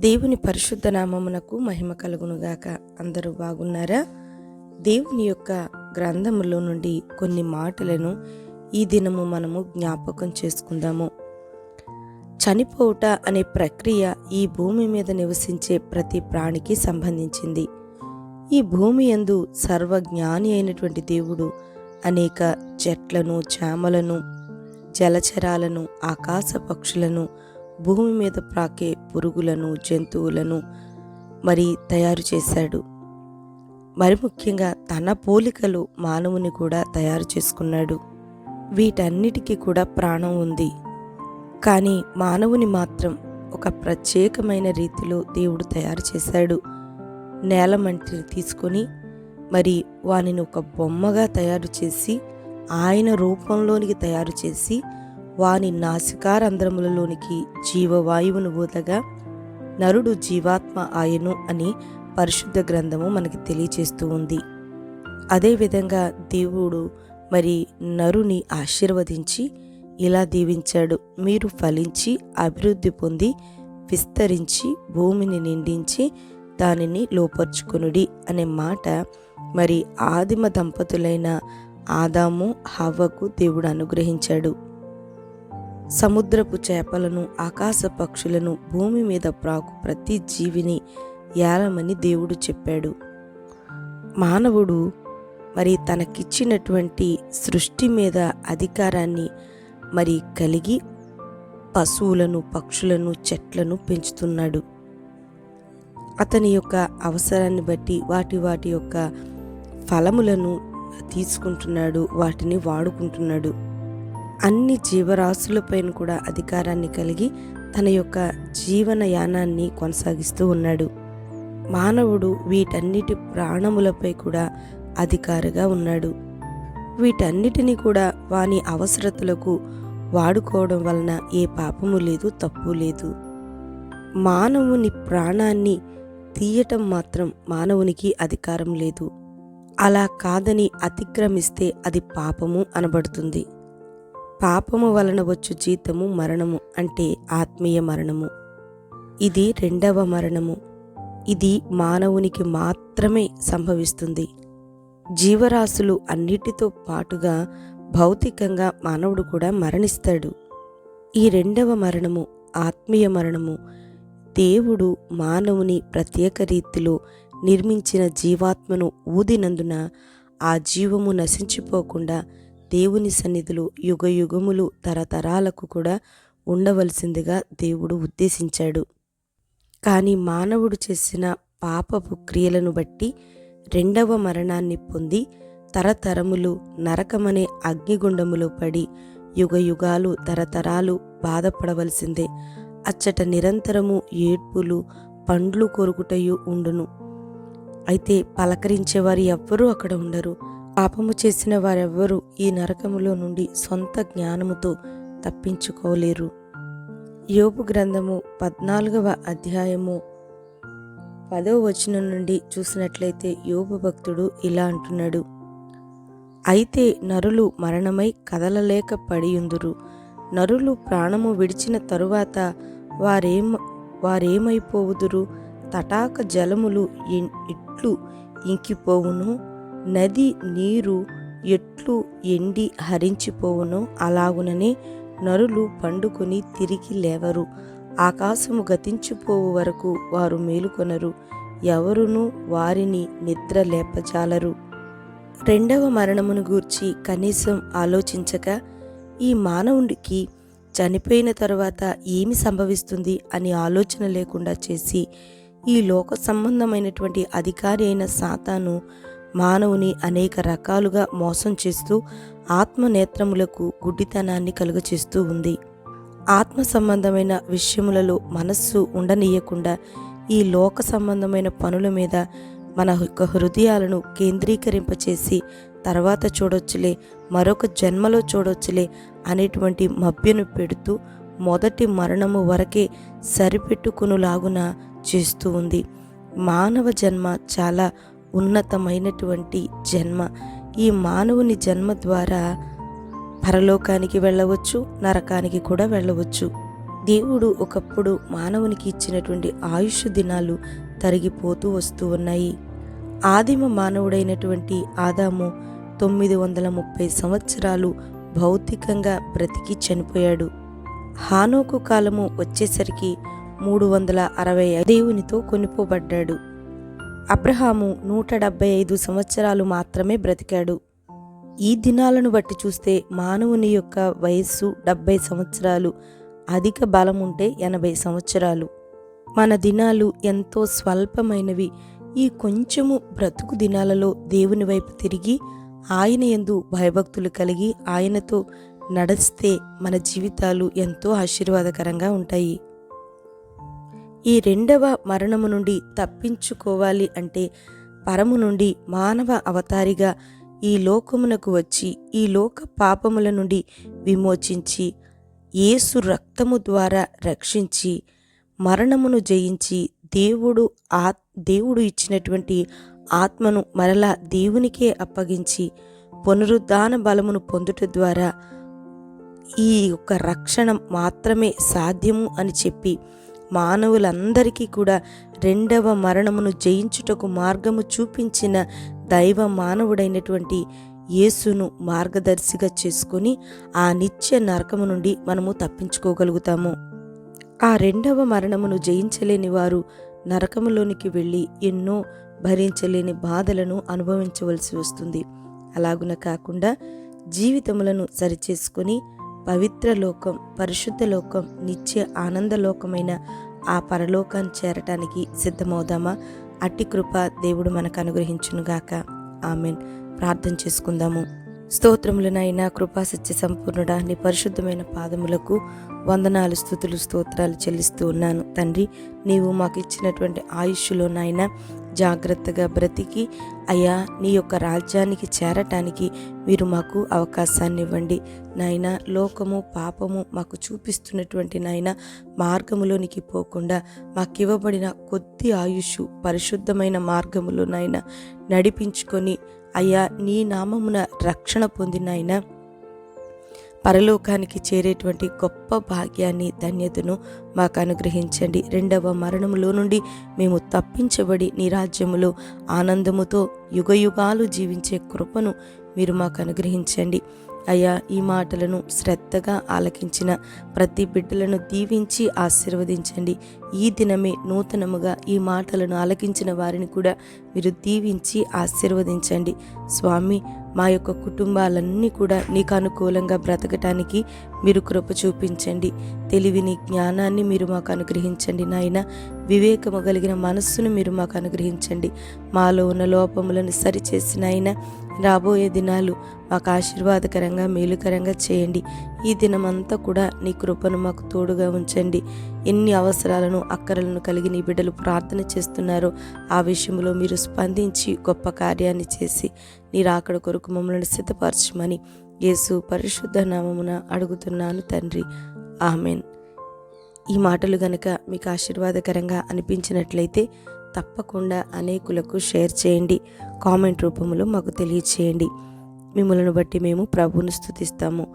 దేవుని పరిశుద్ధ నామమునకు మహిమ కలుగునుగాక. అందరూ బాగున్నారా? దేవుని యొక్క గ్రంథములో నుండి కొన్ని మాటలను ఈ దినము మనము జ్ఞాపకం చేసుకుందాము. చనిపోవుట అనే ప్రక్రియ ఈ భూమి మీద నివసించే ప్రతి ప్రాణికి సంబంధించింది. ఈ భూమి యందు సర్వజ్ఞాని అయినటువంటి దేవుడు అనేక చెట్లను చేమలను జలచరాలను ఆకాశ పక్షులను భూమి మీద ప్రాకే పురుగులను జంతువులను మరి తయారు చేశాడు. మరి ముఖ్యంగా తన పోలికలు మానవుని కూడా తయారు చేసుకున్నాడు. వీటన్నిటికీ కూడా ప్రాణం ఉంది. కానీ మానవుని మాత్రం ఒక ప్రత్యేకమైన రీతిలో దేవుడు తయారు చేశాడు. నేల మంటిని తీసుకొని మరి వానిని ఒక బొమ్మగా తయారు చేసి ఆయన రూపంలోనికి తయారు చేసి వాని నాసికారంధ్రములలోనికి జీవవాయువును ఊదగా నరుడు జీవాత్మ ఆయను అని పరిశుద్ధ గ్రంథము మనకి తెలియచేస్తూ ఉంది. అదేవిధంగా దేవుడు మరి నరుని ఆశీర్వదించి ఇలా దీవించాడు. మీరు ఫలించి అభివృద్ధి పొంది విస్తరించి భూమిని నిండించి దానిని లోపరుచుకొనుడి అనే మాట మరి ఆదిమ దంపతులైన ఆదాము హవ్వకు దేవుడు అనుగ్రహించాడు. సముద్రపు చేపలను ఆకాశ పక్షులను భూమి మీద ప్రాకు ప్రతి జీవిని ఏలమని దేవుడు చెప్పాడు. మానవుడు మరి తనకిచ్చినటువంటి సృష్టి మీద అధికారాన్ని మరి కలిగి పశువులను పక్షులను చెట్లను పెంచుతున్నాడు. అతని యొక్క అవసరాన్ని బట్టి వాటి వాటి యొక్క ఫలములను తీసుకుంటున్నాడు వాటిని వాడుకుంటున్నాడు. అన్ని జీవరాశులపైన కూడా అధికారాన్ని కలిగి తన యొక్క జీవన యానాన్ని కొనసాగిస్తూ ఉన్నాడు. మానవుడు వీటన్నిటి ప్రాణములపై కూడా అధికారిగా ఉన్నాడు. వీటన్నిటిని కూడా వాని అవసరతలకు వాడుకోవడం వలన ఏ పాపము లేదు తప్పు లేదు. మానవుని ప్రాణాన్ని తీయటం మాత్రం మానవునికి అధికారం లేదు. అలా కాదని అతిక్రమిస్తే అది పాపము అనబడుతుంది. పాపము వలన వచ్చు జీతము మరణము అంటే ఆత్మీయ మరణము. ఇది రెండవ మరణము. ఇది మానవునికి మాత్రమే సంభవిస్తుంది. జీవరాశులు అన్నిటితో పాటుగా భౌతికంగా మానవుడు కూడా మరణిస్తాడు. ఈ రెండవ మరణము ఆత్మీయ మరణము. దేవుడు మానవుని ప్రత్యేక రీతిలో నిర్మించిన జీవాత్మను ఊదినందున ఆ జీవము నశించిపోకుండా దేవుని సన్నిధిలో యుగ యుగములు తరతరాలకు కూడా ఉండవలసిందిగా దేవుడు ఉద్దేశించాడు. కానీ మానవుడు చేసిన పాపపు క్రియలను బట్టి రెండవ మరణాన్ని పొంది తరతరములు నరకమనే అగ్నిగుండములో పడి యుగ యుగాలు తరతరాలు బాధపడవలసిందే. అచ్చట నిరంతరము ఏడ్పులు పండ్లు కొరుకుటయు ఉండును. అయితే పలకరించేవారు ఎవ్వరూ అక్కడ ఉండరు. పాపము చేసిన వారెవ్వరూ ఈ నరకములో నుండి సొంత జ్ఞానముతో తప్పించుకోలేరు. యోపు గ్రంథము పద్నాలుగవ అధ్యాయము పదవ వచనం నుండి చూసినట్లయితే యోపు భక్తుడు ఇలా అంటున్నాడు. అయితే నరులు మరణమై కదలలేక పడియుందురు. నరులు ప్రాణము విడిచిన తరువాత వారేమ వారేమైపోవుదురు? తటాక జలములు ఇట్లు ఇంకిపోవును? నది నీరు ఎట్లు ఎండి హరించిపోవునో అలాగుననే నరులు పండుకొని తిరిగి లేవరు. ఆకాశము గతించిపోవు వరకు వారు మేలుకొనరు. ఎవరును వారిని నిద్ర లేపజాలరు. రెండవ మరణమును గూర్చి కనీసం ఆలోచించక ఈ మానవుడికి చనిపోయిన తరువాత ఏమి సంభవిస్తుంది అని ఆలోచన లేకుండా చేసి ఈ లోక సంబంధమైనటువంటి అధికారి అయిన సాతాను మానవుని అనేక రకాలుగా మోసం చేస్తూ ఆత్మ నేత్రములకు గుడ్డితనాన్ని కలుగచేస్తూ ఉంది. ఆత్మ సంబంధమైన విషయములలో మనస్సు ఉండనీయకుండా ఈ లోక సంబంధమైన పనుల మీద మన యొక్క హృదయాలను కేంద్రీకరింపచేసి తర్వాత చూడొచ్చులే మరొక జన్మలో చూడొచ్చులే అనేటువంటి మభ్యను పెడుతూ మొదటి మరణము వరకే సరిపెట్టుకునులాగున చేస్తూ ఉంది. మానవ జన్మ చాలా ఉన్నతమైనటువంటి జన్మ. ఈ మానవుని జన్మ ద్వారా పరలోకానికి వెళ్ళవచ్చు నరకానికి కూడా వెళ్ళవచ్చు. దేవుడు ఒకప్పుడు మానవునికి ఇచ్చినటువంటి ఆయుష్ దినాలు తరిగిపోతూ వస్తూ ఉన్నాయి. ఆదిమ మానవుడైనటువంటి ఆదాము తొమ్మిది వందల ముప్పై సంవత్సరాలు భౌతికంగా బ్రతికి చనిపోయాడు. హానోకు కాలము వచ్చేసరికి మూడు వందల అరవై దేవునితో కొనిపోబడ్డాడు. అబ్రహాము నూట డెబ్బై ఐదు సంవత్సరాలు మాత్రమే బ్రతికాడు. ఈ దినాలను బట్టి చూస్తే మానవుని యొక్క వయస్సు డెబ్బై సంవత్సరాలు అధిక బలం ఉంటే ఎనభై సంవత్సరాలు. మన దినాలు ఎంతో స్వల్పమైనవి. ఈ కొంచెము బ్రతుకు దినాలలో దేవుని వైపు తిరిగి ఆయన ఎందు భయభక్తులు కలిగి ఆయనతో నడిస్తే మన జీవితాలు ఎంతో ఆశీర్వాదకరంగా ఉంటాయి. ఈ రెండవ మరణము నుండి తప్పించుకోవాలి అంటే పరము నుండి మానవ అవతారిగా ఈ లోకమునకు వచ్చి ఈ లోక పాపముల నుండి విమోచించి యేసు రక్తము ద్వారా రక్షించి మరణమును జయించి దేవుడు ఆ దేవుడు ఇచ్చినటువంటి ఆత్మను మరలా దేవునికే అప్పగించి పునరుద్ధాన బలమును పొందుట ద్వారా ఈ యొక్క రక్షణ మాత్రమే సాధ్యము అని చెప్పి మానవులందరికీ కూడా రెండవ మరణమును జయించుటకు మార్గము చూపించిన దైవ మానవుడైనటువంటి యేసును మార్గదర్శిగా చేసుకొని ఆ నిత్య నరకము నుండి మనము తప్పించుకోగలుగుతాము. ఆ రెండవ మరణమును జయించలేని వారు నరకములోనికి వెళ్ళి ఎన్నో భరించలేని బాధలను అనుభవించవలసి వస్తుంది. అలాగున కాకుండా జీవితములను సరిచేసుకొని పవిత్ర లోకం పరిశుద్ధ లోకం నిత్య ఆనందలోకమైన ఆ పరలోకాన్ని చేరటానికి సిద్ధమవుదామా? అట్టి కృప దేవుడు మనకు అనుగ్రహించునుగాక ఆమెన్. ప్రార్థన చేసుకుందాము. స్తోత్రములనైనా కృపా సత్య సంపూర్ణుడా నీ పరిశుద్ధమైన పాదములకు వందనాలు స్థుతులు స్తోత్రాలు చెల్లిస్తూ ఉన్నాను. తండ్రి నీవు మాకు ఇచ్చినటువంటి ఆయుష్లో నాయన జాగ్రత్తగా బ్రతికి అయ్యా నీ యొక్క రాజ్యానికి చేరటానికి మీరు మాకు అవకాశాన్ని ఇవ్వండి నాయన లోకము పాపము మాకు చూపిస్తున్నటువంటి నాయన మార్గములోనికి పోకుండా మాకు ఇవ్వబడిన కొద్ది ఆయుష్ పరిశుద్ధమైన మార్గములో నాయన నడిపించుకొని అయ్యా నీ నామమున రక్షణ పొందిన పరలోకానికి చేరేటువంటి గొప్ప భాగ్యాన్ని ధన్యతను మాకు అనుగ్రహించండి రెండవ మరణములో నుండి మేము తప్పించబడి నీ రాజ్యములో ఆనందముతో యుగయుగాలు జీవించే కృపను మీరు మాకు అనుగ్రహించండి అయ్యా ఈ మాటలను శ్రద్ధగా ఆలకించిన ప్రతి బిడ్డలను దీవించి ఆశీర్వదించండి. ఈ దినమే నూతనముగా ఈ మాటలను ఆలకించిన వారిని కూడా మీరు దీవించి ఆశీర్వదించండి. స్వామి మా యొక్క కుటుంబాలన్నీ కూడా నీకు అనుకూలంగా బ్రతకటానికి మీరు కృప చూపించండి. తెలివిని జ్ఞానాన్ని మీరు మాకు అనుగ్రహించండి నాయన. వివేకము కలిగిన మనస్సును మీరు మాకు అనుగ్రహించండి. మాలో ఉన్న లోపములను సరిచేసిన ఆయన రాబోయే దినాలు మాకు ఆశీర్వాదకరంగా మేలుకరంగా చేయండి. ఈ దినమంతా కూడా నీ కృపను మాకు తోడుగా ఉంచండి. ఎన్ని అవసరాలను అక్కరలను కలిగి నీ బిడ్డలు ప్రార్థన చేస్తున్నారో ఆ విషయంలో మీరు స్పందించి గొప్ప కార్యాన్ని చేసి నీ రాకడ కొరకు మమ్మల్ని సిద్ధపరచమని యేసు పరిశుద్ధ నామమున అడుగుతున్నాను తండ్రి. ఆమెన్. ఈ మాటలు గనక మీకు ఆశీర్వాదకరంగా అనిపించినట్లయితే తప్పకుండా అనేకులకు షేర్ చేయండి. కామెంట్ రూపంలో మాకు తెలియచేయండి. మిమ్మల్ని బట్టి మేము ప్రభువును స్థుతిస్తాము